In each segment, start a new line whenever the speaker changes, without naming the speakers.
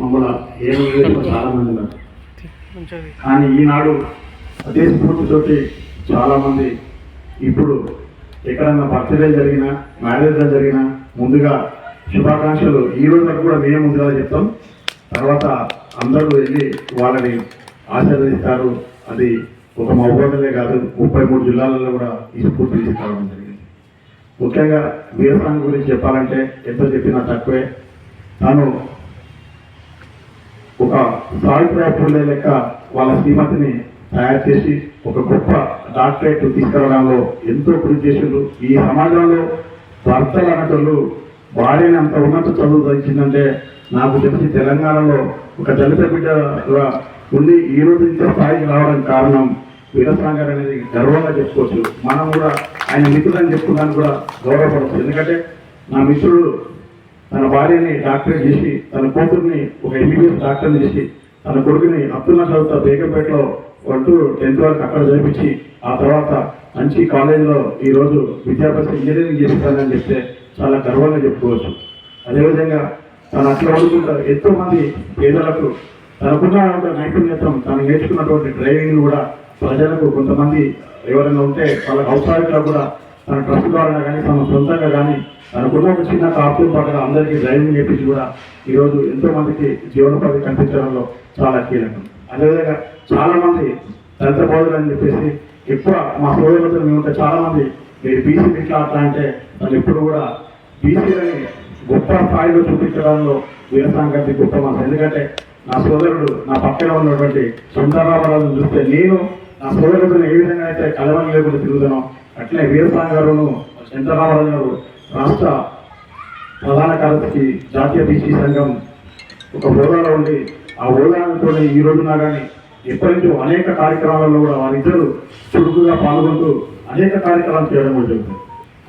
మమ్మల్ని ఏమో చాలా మంది ఉన్నారు. కానీ ఈనాడు అదే స్ఫూర్తితోటి చాలా మంది ఇప్పుడు ఎక్కడన్నా బర్త్డే జరిగినా మ్యారేజ్ జరిగినా ముందుగా శుభాకాంక్షలు. ఈ రోజు వరకు కూడా మేము ముందుగా చెప్తాం. తర్వాత అందరూ వెళ్ళి వాళ్ళని ఆశీర్వదిస్తారు. అది ఒక మహబూబే కాదు ముప్పై మూడు జిల్లాలలో కూడా ఈ స్ఫూర్తి తీసుకురావడం జరిగింది. ముఖ్యంగా వీరస్వామి గురించి చెప్పాలంటే ఎంత చెప్పినా తక్కువే. తాను ఒక సావిత్రిబాయి పూలే లెక్క వాళ్ళ శ్రీమతిని తయారు చేసి ఒక గొప్ప డాక్టరేట్ తీసుకురావడంలో ఎంతో కృషి చేసిండ్రు. ఈ సమాజంలో భర్తలు అన్నట్లు భార్యని అంత ఉన్నత చదువు తెచ్చిందంటే నాకు తెలిసి తెలంగాణలో ఒక దళిత బిడ్డగా ఉండి ఈ రోజు ఇంత స్థాయికి రావడం కారణం వీరస్వామి అనేది గర్వంగా చెప్పుకోవచ్చు. మనం కూడా ఆయన మిత్రులని చెప్పుకోవడానికి కూడా గౌరవపడవచ్చు. ఎందుకంటే నా మిత్రుడు తన భార్యని డాక్టరేట్ చేసి తన కూతుర్ని ఒక ఎంబీబీఎస్ డాక్టర్ చేసి తన కొడుకుని అబ్దుల్లా చదువుతా బేగంపేటలో అంటూ టెన్త్ వరకు అక్కడ చదివించి ఆ తర్వాత మంచి కాలేజీలో ఈరోజు విద్యాభ్యాస విద్యాభ్యాసం ఇంజనీరింగ్ చేస్తానని చెప్తే చాలా గర్వంగా చెప్పుకోవచ్చు. అదేవిధంగా తను అట్లా అనుకుంటా ఎంతో మంది పేదలకు తనకున్న ఒక నైపుణ్యతం తను నేర్చుకున్నటువంటి డ్రైవింగ్ కూడా ప్రజలకు కొంతమంది ఎవరైనా ఉంటే వాళ్ళకి అవసరాలు కూడా తన ట్రస్ట్ ద్వారా కానీ తన సొంతంగా కానీ తనకున్న ఒక చిన్న కార్టూన్ పక్కన అందరికీ డ్రైవింగ్ నేర్పించి కూడా ఈరోజు ఎంతో మందికి జీవనోపాధి కల్పించడంలో చాలా కీలకం. అదేవిధంగా చాలామంది దళిత బోధులు అని చెప్పేసి ఎక్కువ మా సోదరులతో మేము ఉంటే చాలామంది మీరు బీసీ ఇట్లా అట్లా అంటే వాళ్ళు ఎప్పుడు కూడా బీసీలని గొప్ప స్థాయిలో చూపించడంలో వీరసాంగతి గొప్ప మనసు. ఎందుకంటే నా సోదరుడు నా పక్కన ఉన్నటువంటి సుందరరామరాజు చూస్తే నేను నా సోదరుడిని ఏ విధంగా అయితే కలవని లేకుండా తిరుగుతానో అట్లే వీరసాంగ గారును చంద్రరామరాజు గారు రాష్ట్ర ప్రధాన కార్యదర్శి జాతీయ బీసీ సంఘం ఒక హోదాలో ఉండి ఆ హోదాతో ఈ రోజున కానీ ఎప్పటి నుంచో అనేక కార్యక్రమాలలో కూడా వారిద్దరూ చురుకుగా పాల్గొంటూ అనేక కార్యక్రమాలు చేయడం జరుగుతుంది జరుగుతుంది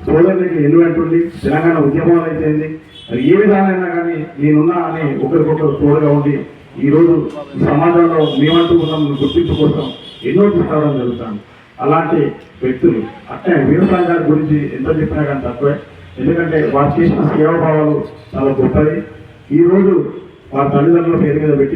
సోదరునికి ఉంది తెలంగాణ ఉద్యమాలు అయితే మరి ఏ విధానైనా కానీ నేనున్నా అని ఒకరికొకరు తోడుగా ఉండి ఈ రోజు సమాజంలో మేమంటూ ఉన్నాం గుర్తింపు కోసం ఎన్నో తీసుకురావడం జరుగుతుంది. అలాంటి వ్యక్తులు. అట్లే వీరసాయి గారి గురించి ఎంత చెప్పినా కానీ తక్కువే. ఎందుకంటే వారు చేసిన సేవాభావాలు చాలా గొప్పది ఈ రోజు వారి తల్లిదండ్రుల పేరు మీద పెట్టి